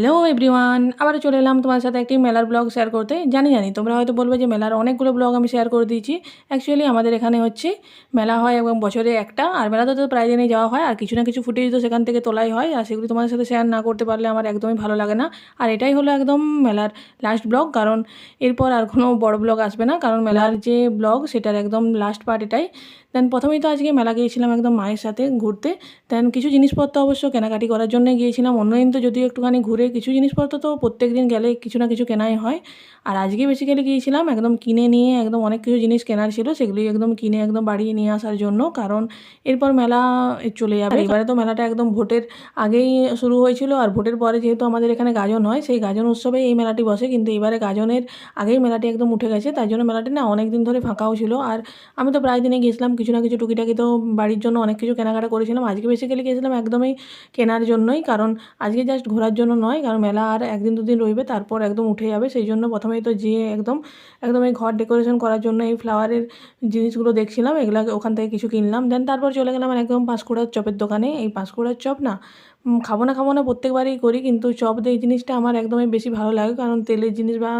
Hello everyone আবার চলে এলাম তোমার সাথে একটি মেলার ব্লগ শেয়ার করতে। জানি জানি, তোমরা হয়তো বলবে যে মেলার অনেকগুলো ব্লগ আমি শেয়ার করে দিয়েছি। অ্যাকচুয়ালি আমাদের এখানে হচ্ছে মেলা হয় এবং বছরে একটা। আর মেলাতে তো প্রায় দিনে যাওয়া হয়। আর কিছু না কিছু ফুটেজ তো সেখান থেকে তোলাই হয়। আর সেগুলি তোমাদের সাথে শেয়ার না করতে পারলে আমার একদমই ভালো লাগে না। আর এটাই হলো একদম মেলার লাস্ট ব্লগ কারণ এরপর আর কোনো বড় ব্লগ আসবে না। কারণ মেলার যে ব্লগ সেটার একদম লাস্ট পার্ট এটাই। দেন প্রথমেই তো আজকে মেলা গিয়েছিলাম একদম মায়ের সাথে ঘুরতে। দেন কিছু জিনিসপত্র অবশ্য কেনাকাটি করার জন্য গিয়েছিলাম। অন্যদিন তো যদিও একটুখানি ঘুরে কিছু জিনিসপত্র তো প্রত্যেক দিন গেলে কিছু না কিছু কেনাই হয়। আর আজকে বেসিক্যালি গিয়েছিলাম একদম কিনে নিয়ে একদম অনেক কিছু জিনিস কেনার ছিল সেগুলি একদম কিনে একদম বাড়িয়ে নিয়ে আসার জন্য। কারণ এরপর মেলা চলে যাবে। এবারে তো মেলাটা একদম ভোটের আগেই শুরু হয়েছিল। আর ভোটের পরে যেহেতু আমাদের এখানে গাজন হয় সেই গাজন উৎসবে এই মেলাটি বসে। কিন্তু এবারে গাজনের আগেই মেলাটি একদম উঠে গেছে। তাই জন্য মেলাটি না অনেক দিন ধরে ফাঁকাও ছিল। আর আমি তো প্রায় দিনে গেছিলাম কিছু না কিছু টুকিটাকি তো বাড়ির জন্য অনেক কিছু কেনাকাটা করেছিলাম। আজকে বেসিক্যালি গিয়েছিলাম একদমই কেনার জন্যই। কারণ আজকে জাস্ট ঘোরার জন্য নয় কারণ মেলা আর একদিন দুদিন রইবে, তারপর একদম উঠে যাবে। সেই জন্য প্রথমেই তো যেয়ে একদম একদম এই ঘর ডেকোরেশন করার জন্য এই ফ্লাওয়ারের জিনিসগুলো দেখছিলাম এগুলো ওখান থেকে কিছু কিনলাম। দেন তারপর চলে গেলাম একদম পাঁশকুড়ার চপের দোকানে। এই পাঁশকুড়ার চপ না খাব না খাব না প্রত্যেকবারই করি, কিন্তু চপ দিয়ে এই জিনিসটা আমার একদমই বেশি ভালো লাগে, কারণ তেলের জিনিস বা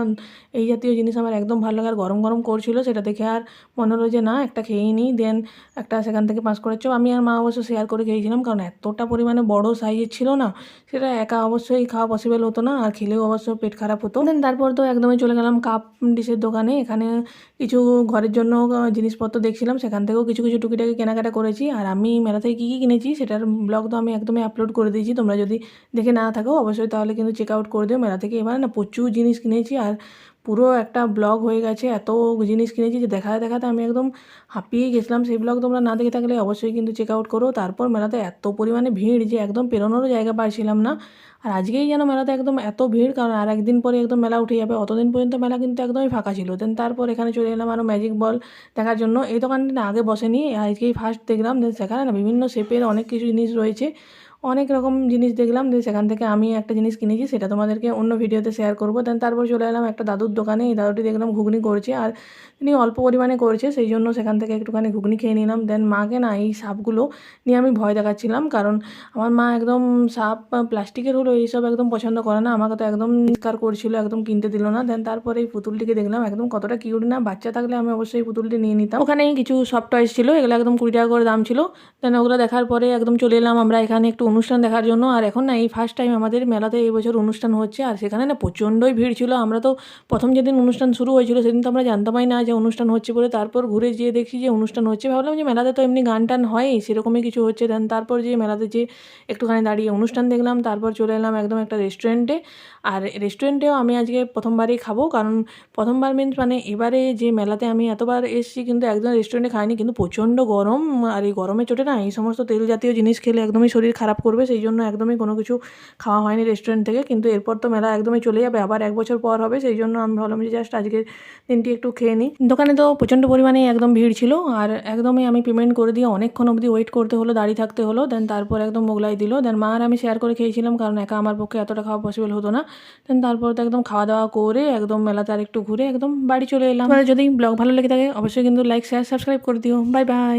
এই জাতীয় জিনিস আমার একদম ভালো লাগে। আর গরম গরম করছিল সেটা দেখে আর মনে হলো যে না, একটা খেয়েই নিই দেন একটা সেখান থেকে পাঁচ করে চপ। আমি আর মা অবশ্য শেয়ার করে খেয়েছিলাম, কারণ এতটা পরিমাণে বড় সাইজের ছিল না, সেটা একা অবশ্যই খাওয়া পসিবল হতো না, আর খেলেও অবশ্য পেট খারাপ হতো। দেন তারপর তো একদমই চলে গেলাম কাপ ডিশের দোকানে, এখানে কিছু ঘরের জন্য জিনিসপত্র দেখছিলাম, সেখান থেকেও কিছু কিছু টুকিটাকি কেনাকাটা করেছি। আর আমি মেলা থেকে কী কী কিনেছি, সেটার ব্লগ তো আমি একদমই আপলোড করে দিয়েছি। তোমরা যদি দেখে না থাকো, অবশ্যই তাহলে কিন্তু চেক আউট করে দিও। মেলা থেকে এবার না প্রচুর জিনিস কিনেছি আর পুরো একটা ব্লগ হয়ে গেছে। এত জিনিস কিনেছি যে দেখাতে দেখাতে আমি একদম হাঁপিয়ে গেছিলাম। সেই ব্লগ তোমরা না দেখে থাকলে অবশ্যই কিন্তু চেক আউট করো। তারপর মেলাতে এত পরিমাণে ভিড় যে একদম পেরোনোরও জায়গা পাইছিলাম না। আর আজকেই যেন মেলাতে একদম এত ভিড়, কারণ আর একদিন পরে একদম মেলা উঠে যাবে। অতদিন পর্যন্ত মেলা কিন্তু একদমই ফাঁকা ছিল। দেন তারপর এখানে চলে এলাম আরও ম্যাজিক বল দেখার জন্য। এই দোকানটি না আগে বসেনি, আজকেই ফার্স্ট দেখলাম। দেন সেখানে না বিভিন্ন শেপের অনেক কিছু জিনিস রয়েছে। অনেক রকম জিনিস দেখলাম দিয়ে সেখান থেকে আমি একটা জিনিস কিনেছি, সেটা তোমাদেরকে অন্য ভিডিওতে শেয়ার করব। দেন তারপর চলে এলাম একটা দাদুর দোকানে, এই দাদুটি দেখলাম ঘুগনি করছে আর তিনি অল্প পরিমাণে করছে, সেই জন্য সেখান থেকে একটুখানি ঘুগনি খেয়ে নিলাম। দেন মাকে না এই সাপগুলো নিয়ে আমি ভয় দেখাচ্ছিলাম, কারণ আমার মা একদম সাপ, প্লাস্টিকের হলো এইসব একদম পছন্দ করে না, আমাকে তো একদম নিষ্কার করছিল, একদম কিনতে দিল না। দেন তারপরে এই পুতুলটিকে দেখলাম একদম কতটা কিউট না, বাচ্চা থাকলে আমি অবশ্যই পুতুলটি নিয়ে নিতাম। ওখানেই কিছু সফট টয়েস ছিল, এগুলো একদম কুড়ি টাকা করে দাম ছিল। দেন ওগুলো দেখার পরে একদম চলে এলাম আমরা এখানে একটু অনুষ্ঠান দেখার জন্য। আর এখন না, এই ফার্স্ট টাইম আমাদের মেলাতে এই বছর অনুষ্ঠান হচ্ছে। আর সেখানে না প্রচণ্ডই ভিড় ছিল। আমরা তো প্রথম যেদিন অনুষ্ঠান শুরু হয়েছিল, সেদিন তো আমরা জানতামই না যে অনুষ্ঠান হচ্ছে বলে। তারপর ঘুরে যেয়ে দেখছি যে অনুষ্ঠান হচ্ছে। ভাবলাম যে মেলাতে তো এমনি গান টান হয় সেরকমই কিছু হচ্ছে। দেন তারপর যে মেলাতে যে একটুখানি দাঁড়িয়ে অনুষ্ঠান দেখলাম। তারপর চলে এলাম একদম একটা রেস্টুরেন্টে আর রেস্টুরেন্টেও আমি আজকে প্রথমবারই খাব। কারণ প্রথমবার মিনস মানে এবারে যে মেলাতে আমি এতবার এসেছি, কিন্তু একদম রেস্টুরেন্টে খাইনি। কিন্তু প্রচণ্ড গরম। আর এই গরমে চোটে না এই সমস্ত তেল জাতীয় জিনিস খেলে একদমই শরীর খারাপ করবে, সেই জন্য একদমই কোনো কিছু খাওয়া হয়নি রেস্টুরেন্ট থেকে। কিন্তু এরপর তো মেলা একদমই চলে যাবে, আবার এক বছর পর হবে, সেই জন্য আমি ভাবলাম যে জাস্ট আজকের দিনটি একটু খেয়ে নিই। দোকানে তো প্রচণ্ড পরিমাণে একদম ভিড় ছিল, আর একদমই আমি পেমেন্ট করে দিয়ে অনেকক্ষণ অবধি ওয়েট করতে হলো, দাঁড়িয়ে থাকতে হলো দেন তারপর একদম মোগলাই দিল। দেন মা আর আমি শেয়ার করে খেয়েছিলাম, কারণ একা আমার পক্ষে এতটা খাওয়া পসিবল হতো না। দেন তারপর তো একদম খাওয়া দাওয়া করে একদম মেলাতে আর একটু ঘুরে একদম বাড়ি চলে এলাম। যদি ব্লগ ভালো লেগে থাকে, অবশ্যই কিন্তু লাইক শেয়ার সাবস্ক্রাইব করে দিও। Bye bye